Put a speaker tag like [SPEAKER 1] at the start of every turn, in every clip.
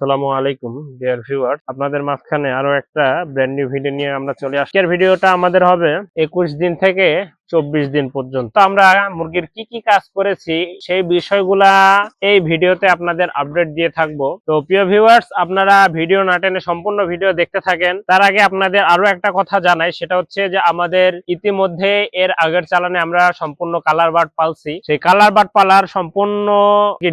[SPEAKER 1] আসসালামু আলাইকুম dear viewer আপনাদের মাঝখানে আরও একটা ব্র্যান্ড নিউ ভিডিও নিয়ে আমরা চলে আসছি। ভিডিওটা আমাদের হবে একুশ দিন থেকে চব্বিশ দিন পর্যন্ত। আমরা মুরগির কি কি কাজ করেছি, সেই বিষয়গুলা এই ভিডিওতে আপনাদের আপডেট দিয়ে থাকব। তো প্রিয় ভিউয়ার্স আপনারা ভিডিও না টেনে সম্পূর্ণ ভিডিও দেখতে থাকেন। তার আগে আপনাদের আরও একটা কথা জানাই, সেটা হচ্ছে যে আমাদের ইতিমধ্যে এর আগের চালানে আমরা সম্পূর্ণ কালার বার্ড পালছি। সেই কালার বার্ড পালার সম্পূর্ণ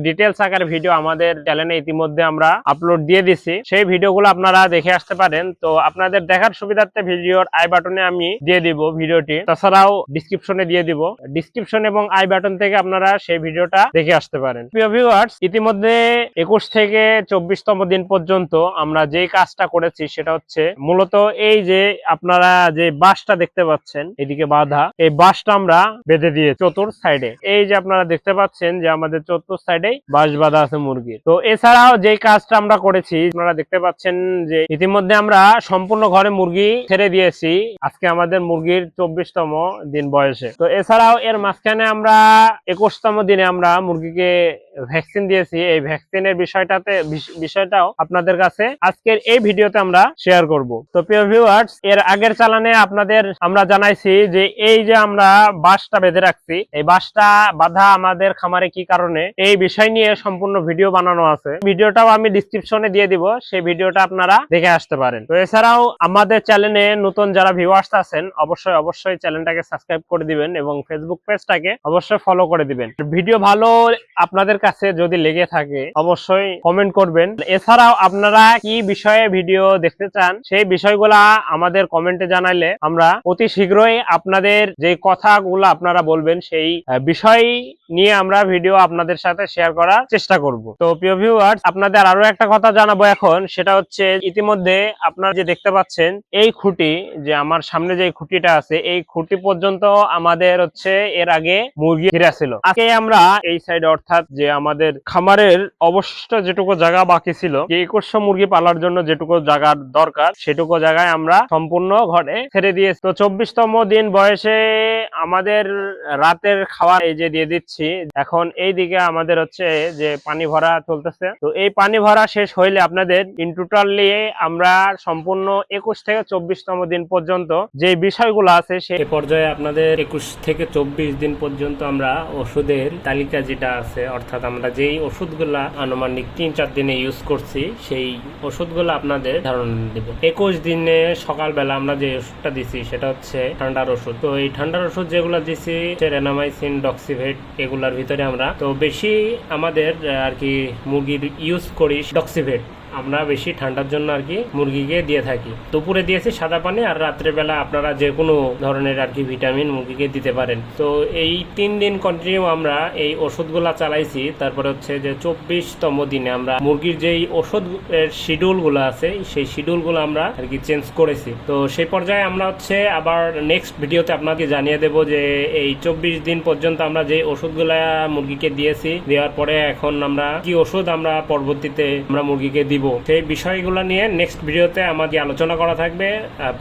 [SPEAKER 1] ডিটেলস আকার ভিডিও আমাদের চ্যানেলে ইতিমধ্যে আমরা আপলোড দিয়ে দিছি। সেই ভিডিওগুলো আপনারা দেখে আসতে পারেন। তো আপনাদের দেখার সুবিধার্থে ভিডিওর আই বাটনে আমি দিয়ে দিব ভিডিওটি তাছাড়াও ডিসক্রিপশনে দিয়ে দিব। ডিসক্রিপশন এবং আই বাটন থেকে আপনারা সেই ভিডিওটা দেখে আসতে পারেন। প্রিয় ভিউয়ার্স ইতিমধ্যে একুশ থেকে চব্বিশতম দিন পর্যন্ত আমরা যে কাজটা করেছি সেটা হচ্ছে মূলত এই যে আপনারা যে বাঁশটা দেখতে পাচ্ছেন, এদিকে বাঁধা, এই বাঁশটা আমরা বেঁধে দিয়ে চতুর সাইডে। এই যে আপনারা দেখতে পাচ্ছেন যে আমাদের চতুর সাইডে বাঁশ বাঁধা আছে মুরগির। তো এছাড়াও যে কাজটা আমরা করেছি, আপনারা দেখতে পাচ্ছেন যে ইতিমধ্যে আমরা সম্পূর্ণ ঘরে মুরগি ছেড়ে দিয়েছি। আজকে আমাদের মুরগির চব্বিশতম দিন বয়সে। তো এছাড়াও এর মাঝখানে আমরা একুশতম দিনে আমরা মুরগিকে ভ্যাকসিন দিয়েছি, এই ভ্যাকসিনের বিষয়টাতে বিষয়টাও আপনাদের কাছে আজকের এই ভিডিওতে আমরা শেয়ার করব। তো প্রিয় ভিউয়ার্স এর আগের চালানে আপনাদের আমরা জানাইছি যে এই যে আমরা বাঁশটা বেঁধে রাখছি, এই বাঁশটা বাঁধা আমাদের খামারে কি কারণে, এই বিষয় নিয়ে সম্পূর্ণ ভিডিও বানানো আছে। ভিডিওটাও আমি ডিসক্রিপশনে দিয়ে দিব, সেই ভিডিওটা আপনারা দেখে আসতে পারেন। তো এছাড়াও আমাদের চ্যানেলে নতুন যারা ভিউয়ার্স আছেন, অবশ্যই অবশ্যই চ্যানেলটাকে সাবস্ক্রাইব করে দিবেন এবং ফেসবুক পেজটাকে অবশ্যই ফলো করে দিবেন। ভিডিও ভালো, আপনাদের কাছে যদি লেগে থাকে, অবশ্যই কমেন্ট করবেন। এছাড়াও আপনারা কি বিষয়ে ভিডিও দেখতে চান, সেই বিষয়গুলা আমাদের কমেন্টে জানাইলে আমরা অতি শীঘ্রই আপনাদের যে কথাগুলো আপনারা বলবেন, সেই বিষয় নিয়ে আমরা ভিডিও আপনাদের সাথে শেয়ার করার চেষ্টা করব। তো প্রিয় ভিউয়ার্স আপনাদের আরও একটা কথা জানাব এখন, সেটা হচ্ছে ইতিমধ্যে আপনারা যে দেখতে পাচ্ছেন, এই খুঁটি, যে আমার সামনে যে খুঁটিটা আছে, এই খুঁটি পর্যন্ত আমাদের হচ্ছে এর আগে মুরগি ঘিরা ছিল। আজকে আমরা এই সাইড অর্থাৎ যে আমাদের খামারের অবশিষ্ট যেটুকু জায়গা বাকি ছিল যে একুশশো মুরগি পালার জন্য যেটুকু জায়গার দরকার, সেটুকু জায়গায় আমরা সম্পূর্ণ ঘরে ছেড়ে দিয়েছি। তো চব্বিশতম দিন বয়সে আমাদের রাতের খাবার এই যে দিয়ে দিচ্ছি, এখন এই দিকে আমাদের হচ্ছে যে পানি ভরা চলতেছে। তো এই পানি ভরা শেষ হইলে আপনাদের ইন টোটাল আমরা সম্পূর্ণ একুশ থেকে চব্বিশতম দিন পর্যন্ত যে বিষয়গুলো আছে সেই পর্যায়ে আপনাদের একুশ থেকে চব্বিশ দিন পর্যন্ত আমরা ওষুধের তালিকা যেটা আছে, অর্থাৎ আমরা যেই ওষুধগুলা আনুমানিক তিন, চার দিনে ইউজ করছি, সেই ওষুধগুলো আপনাদের ধারণা দেব। একুশ দিনে সকালবেলা আমরা যে ওষুধটা দিছি, সেটা হচ্ছে ঠান্ডার ওষুধ। তো এই ঠান্ডার ওষুধ যেগুলো দিছি রেনামাইসিন ডক্সিভেট এগুলার ভিতরে আমরা। তো বেশি আমাদের আর কি, মুরগির ইউজ করি ডক্সিভেট আমরা বেশি ঠান্ডার জন্য আর কি মুরগিকে দিয়ে থাকি। দুপুরে দিয়েছি সাদা পানি আর রাত্রেবেলা আপনারা যে কোনো ধরনের আর কি ভিটামিন মুরগিকে দিতে পারেন। তো এই তিন দিন কন্টিনিউ আমরা এই ওষুধগুলা চালাইছি। তারপরে হচ্ছে যে চব্বিশতম দিনে আমরা মুরগির যেই ওষুধ শিডিউলগুলো আছে, সেই শিডিউলগুলো আমরা আর কি চেঞ্জ করেছি। তো সেই পর্যায়ে আমরা হচ্ছে আবার নেক্সট ভিডিওতে আপনাকে জানিয়ে দেব যে এই চব্বিশ দিন পর্যন্ত আমরা যে ওষুধগুলা মুরগিকে দিয়েছি, দেওয়ার পরে এখন আমরা কি ওষুধ আমরা পরবর্তীতে আমরা মুরগিকে দিব সেই বিষয়গুলো নিয়ে নেক্সট ভিডিওতে আমাদের আলোচনা করা থাকবে।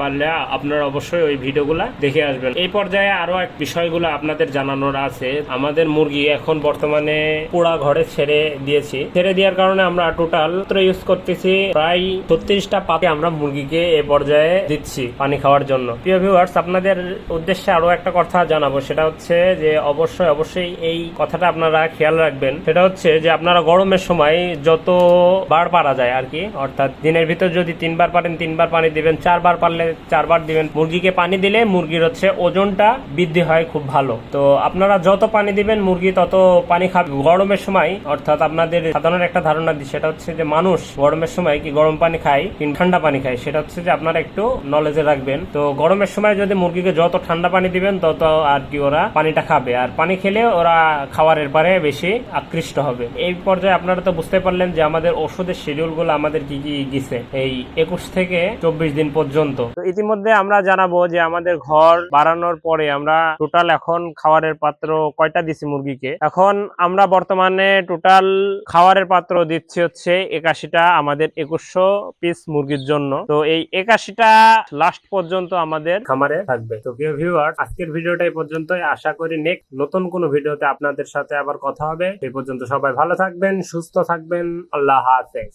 [SPEAKER 1] পারলে আপনারা অবশ্যই ওই ভিডিওগুলো দেখে আসবেন। এই পর্যায়ে আরও এক বিষয়গুলো আপনাদের জানানোর আছে। আমাদের মুরগি এখন বর্তমানে পোড়া ঘরে ছেড়ে দিয়েছি। ছেড়ে দেওয়ার কারণে আমরা টোটাল ইউজ করতেছি প্রায় ছত্রিশটা পাতে আমরা মুরগিকে এ পর্যায়ে দিচ্ছি পানি খাওয়ার জন্য। প্রিয় ভিউয়ার্স আপনাদের উদ্দেশ্যে আরও একটা কথা জানাব। সেটা হচ্ছে যে অবশ্যই অবশ্যই এই কথাটা আপনারা খেয়াল রাখবেন। সেটা হচ্ছে যে আপনারা গরমের সময় যত বার পারা যায় আর কি। অর্থাৎ দিনের ভিতর যদি তিনবার পারেন, তিনবার পানি দিবেন। চারবার পারলে চারবার দিবেন। মুরগিকে পানি দিলে মুরগির হচ্ছে ওজনটা বৃদ্ধি হয় খুব ভালো। তো আপনারা যত পানি দিবেন, মুরগি তত পানি খাবে। গরমের সময়, অর্থাৎ আপনাদের সাধারণ একটা ধারণা দিই, সেটা হচ্ছে যে মানুষ গরমের সময় কি গরম পানি খায় কি ঠান্ডা পানি খায়, সেটা হচ্ছে যে আপনারা একটু নলেজে রাখবেন। তো গরমের সময় যদি মুরগিকে যত ঠান্ডা পানি দিবেন, তত আর কি ওরা পানিটা খাবে। আর পানি খেলে ওরা খাওয়ারের পারে বেশি আকৃষ্ট হবে। এই পর্যায়ে আপনারা তো বুঝতে পারলেন যে আমাদের ওষুধের শিডিউল গুলো আমাদের কি কি দিছে এই একুশ থেকে চব্বিশ দিন পর্যন্ত। তো ইতিমধ্যে আমরা জানাব যে আমাদের ঘর বাড়ানোর পরে আমরা টোটাল এখন খাবারের পাত্র কয়টা দিছি মুরগিকে? এখন আমরা বর্তমানে টোটাল খাবারের পাত্র দিচ্ছি হচ্ছে একাশিটা আমাদের একুশশো পিস মুরগির জন্য। তো এই একাশিটা লাস্ট পর্যন্ত আমাদের খামারে থাকবে। তো প্রিয় ভিউয়ার আজকের ভিডিওটা এই পর্যন্তই। আশা করি নেক্সট নতুন কোনো ভিডিওতে আপনাদের সাথে আবার কথা হবে। এই পর্যন্ত সবাই ভালো থাকবেন, সুস্থ থাকবেন। আল্লাহ হাফেজ।